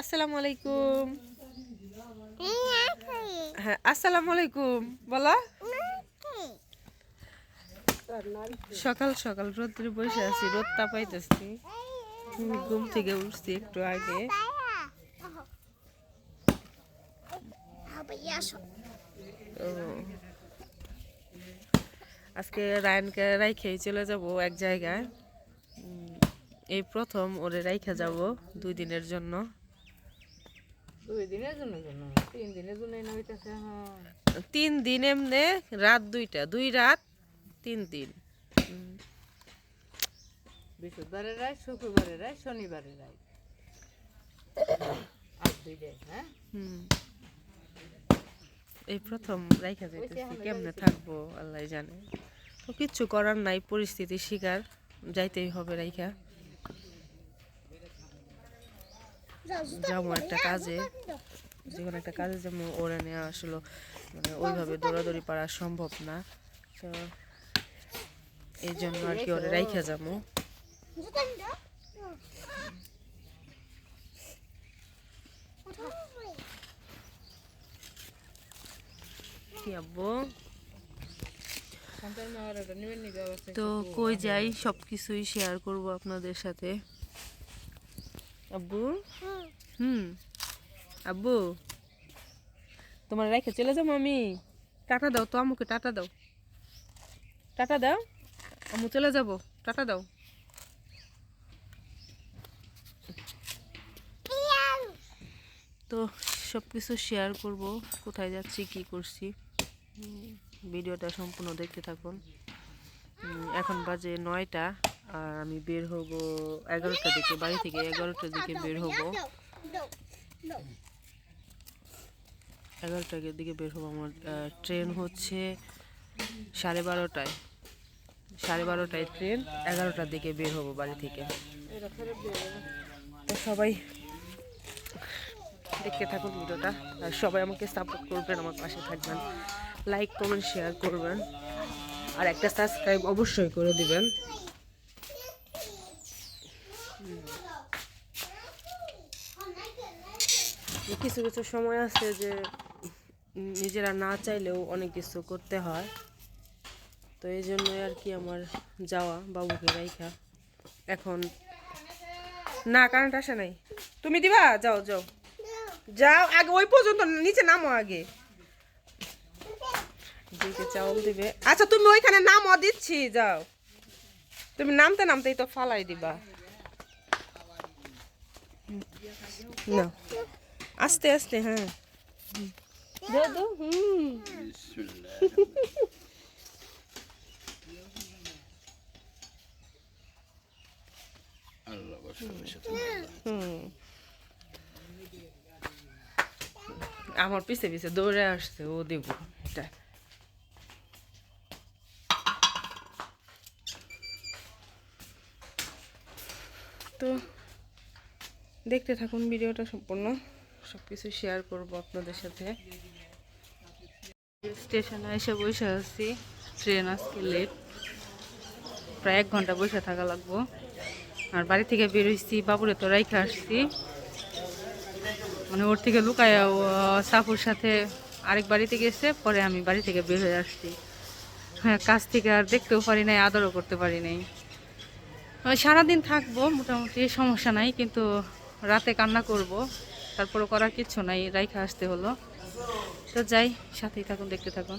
আসসালামু আলাইকুম। হ্যাঁ আসসালামু আলাইকুম বলো। সকাল সকাল রোদ্রে বসে আছি রোদ তাপাইতেছি। ঘুম থেকে উঠছি একটু আগে। আজকে রায়নকে রাইখেই চলে যাব এক জায়গায়। এই প্রথম ওরে রাইখা যাব দুই দিনের জন্য দুই দিনের জন্য জন্য তিন হ্যাঁ। তিন দিন এমনে রাত দুইটা দুই রাত তিন দিন। বৃহস্পতিবারের রায় শুক্রবারের রায় শনিবারের রায়। আর দুই হ্যাঁ? হুম। এই প্রথম রাইখা যাইতেছি কেমনে থাকব আল্লাহ জানে। তো কিচ্ছু করার নাই পরিস্থিতি শিকার যাইতেই হবে রাইখা। যাব একটা কাজে। যে কোনো একটা কাজে যেমন ওরা নেওয়া আসলে মানে ওইভাবে দৌড়াদৌড়ি পারা সম্ভব না। তো এই জন্য আর কি ওরে রাইখা যাব তো কই যাই সব কিছুই শেয়ার করব আপনাদের সাথে। আব্বু? হুম। আব্বু তোমার রেখে চলে যাব আমি। টাটা দাও তো আমুকে টাটা দাও। টাটা দাও। আমু চলে যাব টাটা দাও। তো সব কিছু শেয়ার করব কোথায় যাচ্ছি কি করছি। ভিডিওটা সম্পূর্ণ দেখতে থাকুন। এখন বাজে নয়টা। আর আমি বের হব এগারোটার দিকে, বাড়ি থেকে এগারোটার দিকে বের হব। এগারোটার দিকে বের হব আমার ট্রেন হচ্ছে সাড়ে বারোটায়। সাড়ে বারোটায় ট্রেন, এগারোটার দিকে বের হব বাড়ি থেকে। তো সবাই দেখতে থাকুন ভিডিওটা, আর সবাই আমাকে সাপোর্ট করবেন, আমার পাশে থাকবেন। লাইক কমেন্ট শেয়ার করবেন। আর একটা সাবস্ক্রাইব অবশ্যই করে দিবেন। কিছু কিছু সময় আছে যে নিজেরা না চাইলেও অনেক কিছু করতে হয়। তো এই জন্যই আর কি আমার যাওয়া বাবুকে রাইখা। এখন না, কারেন্ট আসে নাই। তুমি দিবা? যাও যাও। যাও, আগে ওই পর্যন্ত, নিচে নামো আগে। দিকে চাউল দিবে। আচ্ছা তুমি ওইখানে নামো, দিচ্ছি, যাও। তুমি নামতে, নামতেই তো ফালাই দিবা। না। আস্তে আস্তে হ্যাঁ। হুম। আমার পিছে পিছে দৌড়ে আসছে ও দেব এটা। তো দেখতে থাকুন ভিডিওটা সম্পূর্ণ। সব কিছু শেয়ার করব আপনাদের সাথে। স্টেশনে এসে বসে আছি। ট্রেন আজকে লেট প্রায় এক ঘণ্টা বসে থাকা লাগবো। আর বাড়ি থেকে বেরোইছি বাবুরে তো রাইখে আসছি। মানে ওর থেকে লুকায় সাপুর সাথে আরেক বাড়িতে গেছে, পরে আমি বাড়ি থেকে বের হয়ে আসছি। হ্যাঁ কাজ থেকে আর দেখতেও পারি নাই, আদরও করতে পারি নাই। সারাদিন থাকব, মোটামুটি সমস্যা নাই, কিন্তু রাতে কান্না করব তারপরে করার কিচ্ছু নাই, রাইখা আসতে হলো। তো যাই, সাথেই থাকুন, দেখতে থাকুন।